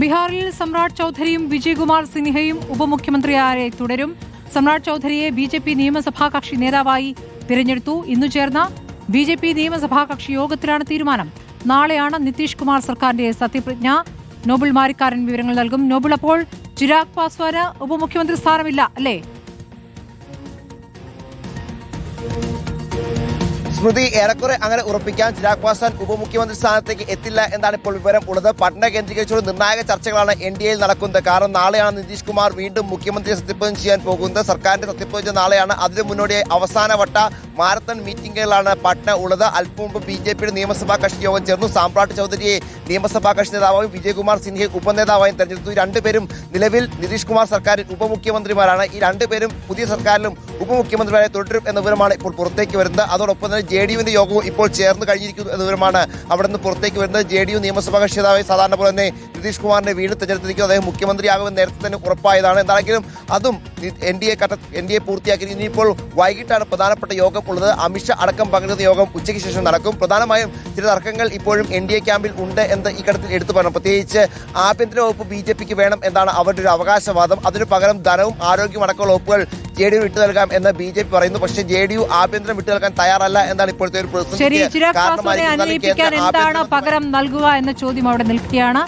ബീഹാറിൽ സമ്രാട് ചൌധരിയും വിജയകുമാർ സിൻഹയും ഉപമുഖ്യമന്ത്രിയായി തുടരും? സമ്രാട് ചൌധരിയെ ബി ജെ പി നിയമസഭാ കക്ഷി നേതാവായി തിരഞ്ഞെടുത്തു. ഇന്നു ചേർന്ന ബി ജെ പി നിയമസഭാ കക്ഷി യോഗത്തിലാണ് തീരുമാനം. നാളെയാണ് നിതീഷ് കുമാർ സർക്കാരിന്റെ സത്യപ്രതിജ്ഞ. നോബിൾ മാരിക്കാരൻ വിവരങ്ങൾ നൽകും. നോബിൾ അപ്പോൾ ചിരാഗ് പാസ്വാന് ഉപമുഖ്യമന്ത്രി സ്ഥാനമില്ല അല്ലേ? സ്മൃതി ഏറെക്കുറെ അങ്ങനെ ഉറപ്പിക്കാൻ ചിരാഗ് പാസ്വാൻ ഉപമുഖ്യമന്ത്രി സ്ഥാനത്തേക്ക് എത്തില്ല എന്നാണ് ഇപ്പോൾ വിവരം ഉള്ളത്. പട്ന കേന്ദ്രീകരിച്ചുള്ള നിർണായക ചർച്ചകളാണ് എൻ ഡി എയിൽ നടക്കുന്നത്. കാരണം നാളെയാണ് നിതീഷ് കുമാർ വീണ്ടും മുഖ്യമന്ത്രി സത്യപ്രതിജ്ഞ ചെയ്യാൻ പോകുന്നത്. സർക്കാരിന്റെ സത്യപ്രതിജ്ഞ നാളെയാണ്. അതിനു മുന്നോടിയായി അവസാനവട്ട മാരത്തൺ മീറ്റിംഗുകളാണ് പട്ന ഉള്ളത്. അല്പം മുമ്പ് ബി ജെ പിയുടെ നിയമസഭാ കക്ഷി യോഗം ചേർന്നു. സാമ്പ്രാട്ട് ചൗധരിയെ നിയമസഭാ കക്ഷി നേതാവായും വിജയകുമാർ സിൻഹയെ ഉപനേതാവായും തെരഞ്ഞെടുത്തു. രണ്ടുപേരും നിലവിൽ നിതീഷ് കുമാർ സർക്കാരിൽ ഉപമുഖ്യമന്ത്രിമാരാണ്. ഈ രണ്ടുപേരും പുതിയ സർക്കാരിലും ഉപമുഖ്യമന്ത്രിമാരെ തുടരും എന്ന വിവരമാണ് ഇപ്പോൾ പുറത്തേക്ക് വരുന്നത്. അതോടൊപ്പം തന്നെ ജെ ഡി യുവിന്റെ യോഗവും ഇപ്പോൾ ചേർന്ന് കഴിഞ്ഞിരിക്കുന്നു എന്ന വിവരമാണ് അവിടെ നിന്ന് പുറത്തേക്ക് വരുന്നത്. ജെ ഡി യു നിയമസഭാ കക്ഷി നേതാവായി സാധാരണ പോലെ തന്നെ നിതീഷ് കുമാറിന്റെ വീട് തെരഞ്ഞെടുത്തിരിക്കുന്നു. അദ്ദേഹം മുഖ്യമന്ത്രിയാകുമെന്ന് നേരത്തെ തന്നെ ഉറപ്പായതാണ്. എന്താണെങ്കിലും അതും എൻ ഡി എ കട്ട എൻ ഡി എ പൂർത്തിയാക്കി ഇനിയിപ്പോൾ വൈകിട്ടാണ് പ്രധാനപ്പെട്ട യോഗം ഉള്ളത് അമിത്ഷാ അടക്കം പങ്കെടുത്ത യോഗം ഉച്ചയ്ക്ക് ശേഷം നടക്കും. പ്രധാനമായും ചില തർക്കങ്ങൾ ഇപ്പോഴും എൻ ഡി എ ക്യാമ്പിൽ ഉണ്ട് എന്ന് ഈ ഘട്ടത്തിൽ എടുത്തു പറയണം പ്രത്യേകിച്ച് ആഭ്യന്തര വകുപ്പ് ബി ജെ പിക്ക് വേണം എന്നാണ് അവരുടെ ഒരു അവകാശവാദം. അതിനു പകരം ധനവും ആരോഗ്യവും അടക്കമുള്ള വകുപ്പുകൾ ജെ ഡി യു വിട്ടു നൽകാം എന്ന് ബി ജെ പി പറയുന്നു. പക്ഷെ ജെ ഡി യു ആഭ്യന്തരം വിട്ടു നൽകാൻ തയ്യാറല്ല എന്നാണ് ഇപ്പോഴത്തെ ഒരു പ്രതിസന്ധി. കാരണം ചിരാഗ് പാസ്വാനെ കാരണമായിരിക്കുന്നത്. എന്താണ് പകരം നൽകുക എന്ന ചോദ്യം അവിടെ നിൽക്കുകയാണ്.